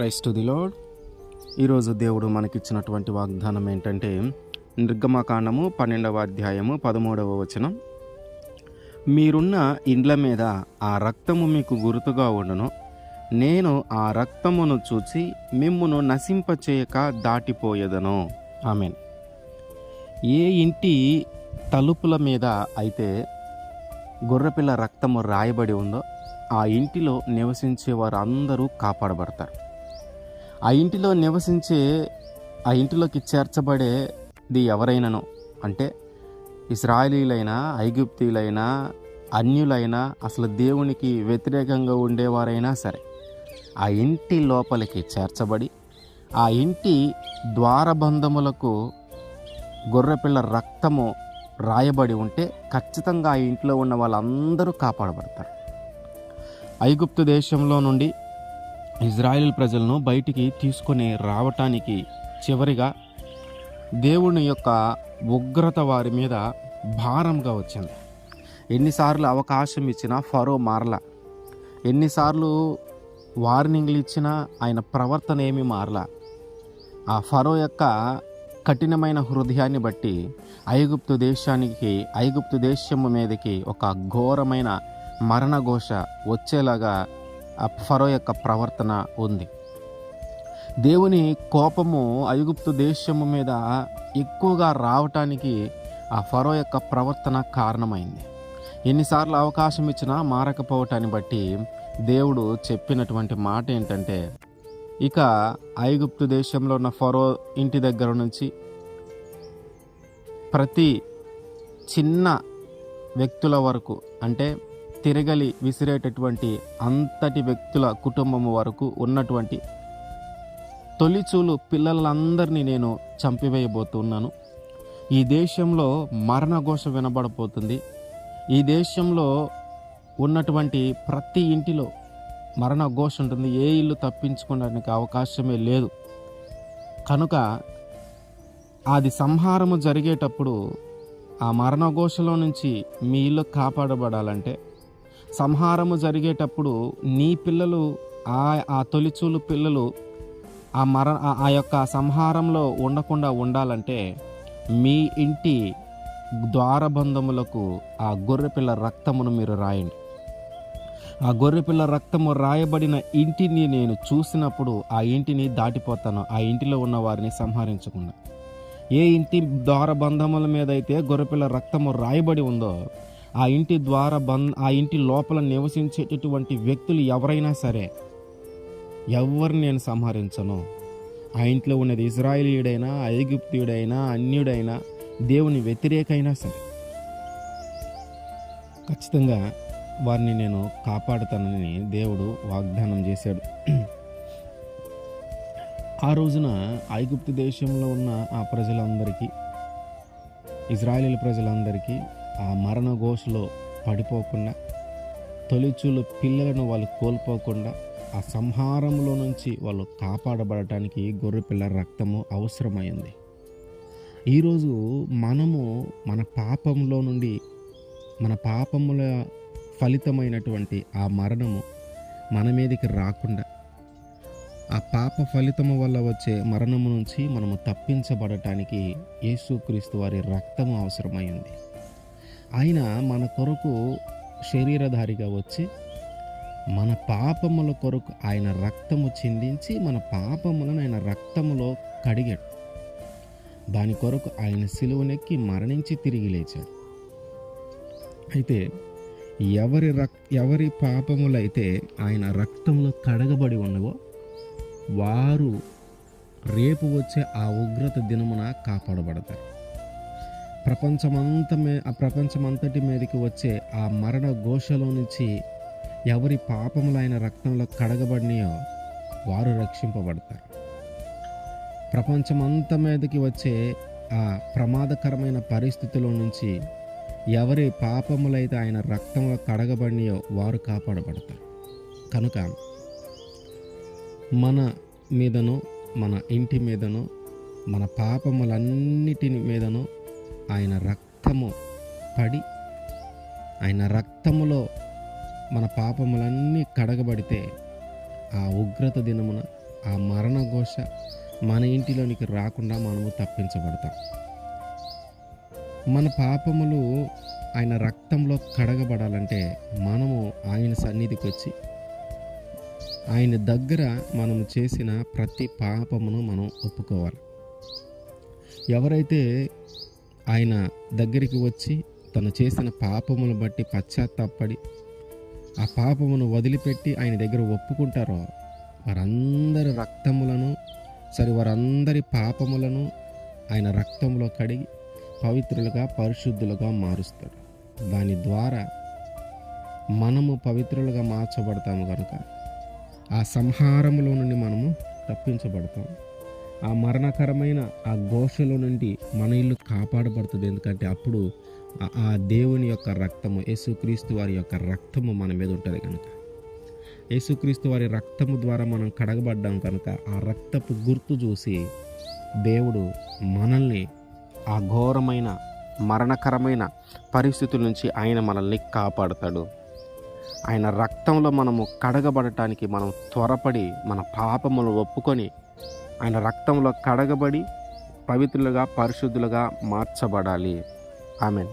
Christ the load ఈరోజు దేవుడు మనకిచ్చినటువంటి వాగ్దానం ఏంటంటే నిర్గమకాండము పన్నెండవ అధ్యాయము పదమూడవ వచనం. మీరున్న ఇండ్ల మీద ఆ రక్తము మీకు గుర్తుగా ఉండును. నేను ఆ రక్తమును చూచి మిమ్మును నశింపచేయక దాటిపోయేదను. ఆమెన్. ఏ ఇంటి తలుపుల మీద అయితే గొర్రెపిల్ల రక్తము రాయబడి ఉందో ఆ ఇంటిలో నివసించే వారు అందరూ కాపాడబడతారు. ఆ ఇంటిలో నివసించే ఆ ఇంటిలోకి చేర్చబడేది ఎవరైనానో అంటే ఇస్రాయలీలైనా ఐగుప్తీలైనా అన్యులైనా అసలు దేవునికి వ్యతిరేకంగా ఉండేవారైనా సరే ఆ ఇంటి లోపలికి చేర్చబడి ఆ ఇంటి ద్వారబంధములకు గొర్రెపిల్ల రక్తము రాయబడి ఉంటే ఖచ్చితంగా ఆ ఇంట్లో ఉన్న వాళ్ళందరూ కాపాడబడతారు. ఐగుప్తు దేశంలో నుండి ఇజ్రాయిల్ ప్రజలను బయటికి తీసుకొని రావటానికి చివరిగా దేవుని యొక్క ఉగ్రత వారి మీద భారంగా వచ్చింది. ఎన్నిసార్లు అవకాశం ఇచ్చినా ఫరో మారల. ఎన్నిసార్లు వార్నింగ్లు ఇచ్చినా ఆయన ప్రవర్తన ఏమీ మారలా. ఆ ఫరో యొక్క కఠినమైన హృదయాన్ని బట్టి ఐగుప్తు దేశానికి ఐగుప్తు దేశము మీదకి ఒక ఘోరమైన మరణఘోష వచ్చేలాగా ఫరో యొక్క ప్రవర్తన ఉంది. దేవుని కోపము ఐగుప్తు దేశము మీద ఎక్కువగా రావటానికి ఆ ఫరో యొక్క ప్రవర్తన కారణమైంది. ఎన్నిసార్లు అవకాశం ఇచ్చినా మారకపోవటాన్ని బట్టి దేవుడు చెప్పినటువంటి మాట ఏంటంటే ఇక ఐగుప్తు దేశంలో ఉన్న ఫరో ఇంటి దగ్గర నుంచి ప్రతి చిన్న వ్యక్తుల వరకు అంటే తిరగలి విసిరేటటువంటి అంతటి వ్యక్తుల కుటుంబం వరకు ఉన్నటువంటి తొలిచూలు పిల్లలందరినీ నేను చంపివేయబోతున్నాను. ఈ దేశంలో మరణఘోష వినబడబోతుంది. ఈ దేశంలో ఉన్నటువంటి ప్రతి ఇంటిలో మరణఘోష ఉంటుంది. ఏ ఇల్లు తప్పించుకోవడానికి అవకాశమే లేదు. కనుక అది సంహారము జరిగేటప్పుడు ఆ మరణఘోషలో నుంచి మీ ఇల్లు కాపాడబడాలంటే సంహారము జరిగేటప్పుడు నీ పిల్లలు ఆ ఆ తొలిచూలు పిల్లలు ఆ మర ఆ- యొక్క సంహారంలో ఉండకుండా ఉండాలంటే మీ ఇంటి ద్వారబంధములకు ఆ గొర్రెపిల్ల రక్తమును మీరు రాయండి. ఆ గొర్రెపిల్ల రక్తము రాయబడిన ఇంటిని నేను చూసినప్పుడు ఆ ఇంటిని దాటిపోతాను. ఆ ఇంటిలో ఉన్న వారిని సంహరించకుండా. ఏ ఇంటి ద్వారబంధముల మీద అయితే గొర్రెపిల్ల రక్తము రాయబడి ఉందో ఆ ఇంటి ద్వారా బంద్ ఆ ఇంటి లోపల నివసించేటటువంటి వ్యక్తులు ఎవరైనా సరే ఎవరిని నేను సంహరించను? ఆ ఇంట్లో ఉన్నది ఇజ్రాయేలీయుడైనా ఐగుప్తియుడైనా అన్యుడైనా దేవుని వ్యతిరేకైనా సరే. ఖచ్చితంగా వారిని నేను కాపాడుతానని దేవుడు వాగ్దానం చేశాడు. ఆ రోజున ఐగుప్తు దేశంలో ఉన్న ఆ ప్రజలందరికీ ఇజ్రాయేల్ ప్రజలందరికీ ఆ మరణ ఘోషలో పడిపోకుండా తొలిచూలు పిల్లలను వాళ్ళు కోల్పోకుండా ఆ సంహారంలో నుంచి వాళ్ళు కాపాడబడటానికి గొర్రెపిల్ల రక్తము అవసరమైంది. ఈరోజు మనము మన పాపంలో నుండి మన పాపముల ఫలితమైనటువంటి ఆ మరణము మన మీదకి రాకుండా ఆ పాప ఫలితము వల్ల వచ్చే మరణము నుంచి మనము తప్పించబడటానికి యేసుక్రీస్తు వారి రక్తము అవసరమైంది. ఆయన మన కొరకు శరీరధారిగా వచ్చి మన పాపముల కొరకు ఆయన రక్తము చిందించి మన పాపములను ఆయన రక్తములో కడిగాడు. దాని కొరకు ఆయన సిలువనెక్కి మరణించి తిరిగి లేచాడు. అయితే ఎవరి రక్ ఎవరి పాపములైతే ఆయన రక్తంలో కడగబడి ఉన్నవో వారు రేపు వచ్చే ఆ ఉగ్రత దినమున కాపాడబడతారు. ప్రపంచమంత మే ఆ ప్రపంచమంతటి మీదకి వచ్చే ఆ మరణ ఘోషలో నుంచి ఎవరి పాపములైన రక్తంలో కడగబడినయో వారు రక్షింపబడతారు. ప్రపంచమంత మీదకి వచ్చే ఆ ప్రమాదకరమైన పరిస్థితిలో నుంచి ఎవరి పాపములైతే ఆయన రక్తంలో కడగబడినయో వారు కాపాడబడతారు. కనుక మన మీదను మన ఇంటి మీదను మన పాపములన్నిటిని మీదను ఆయన రక్తము పడి ఆయన రక్తములో మన పాపములన్నీ కడగబడితే ఆ ఉగ్రత దినమున ఆ మరణ ఘోష మన ఇంటిలోనికి రాకుండా మనము తప్పించబడతాం. మన పాపములు ఆయన రక్తంలో కడగబడాలంటే మనము ఆయన సన్నిధికి వచ్చి ఆయన దగ్గర మనం చేసిన ప్రతి పాపమును మనం ఒప్పుకోవాలి. ఎవరైతే ఆయన దగ్గరికి వచ్చి తను చేసిన పాపమును బట్టి పశ్చాత్తాపడి ఆ పాపమును వదిలిపెట్టి ఆయన దగ్గర ఒప్పుకుంటారో వారందరి రక్తములను సరి వారందరి పాపములను ఆయన రక్తంలో కడిగి పవిత్రులుగా పరిశుద్ధులుగా మారుస్తాడు. దాని ద్వారా మనము పవిత్రులుగా మార్చబడతాము కనుక ఆ సంహారములో నుండి మనము తప్పించబడతాం ఆ మరణకరమైన ఆ ఘోషలో నుండి మన ఇల్లు కాపాడబడుతుంది. ఎందుకంటే అప్పుడు ఆ- దేవుని యొక్క రక్తము యేసుక్రీస్తు వారి యొక్క రక్తము మన మీద ఉంటుంది కనుక. యేసుక్రీస్తు వారి రక్తము ద్వారా మనం కడగబడ్డాం కనుక ఆ రక్తపు గుర్తు చూసి దేవుడు మనల్ని ఆ ఘోరమైన మరణకరమైన పరిస్థితుల నుంచి ఆయన మనల్ని కాపాడతాడు. ఆయన రక్తంలో మనము కడగబడటానికి మనం త్వరపడి మన పాపములు ఒప్పుకొని ఆయన రక్తంలో కడగబడి పవిత్రులుగా పరిశుద్ధులుగా మార్చబడాలి. ఆమెన్.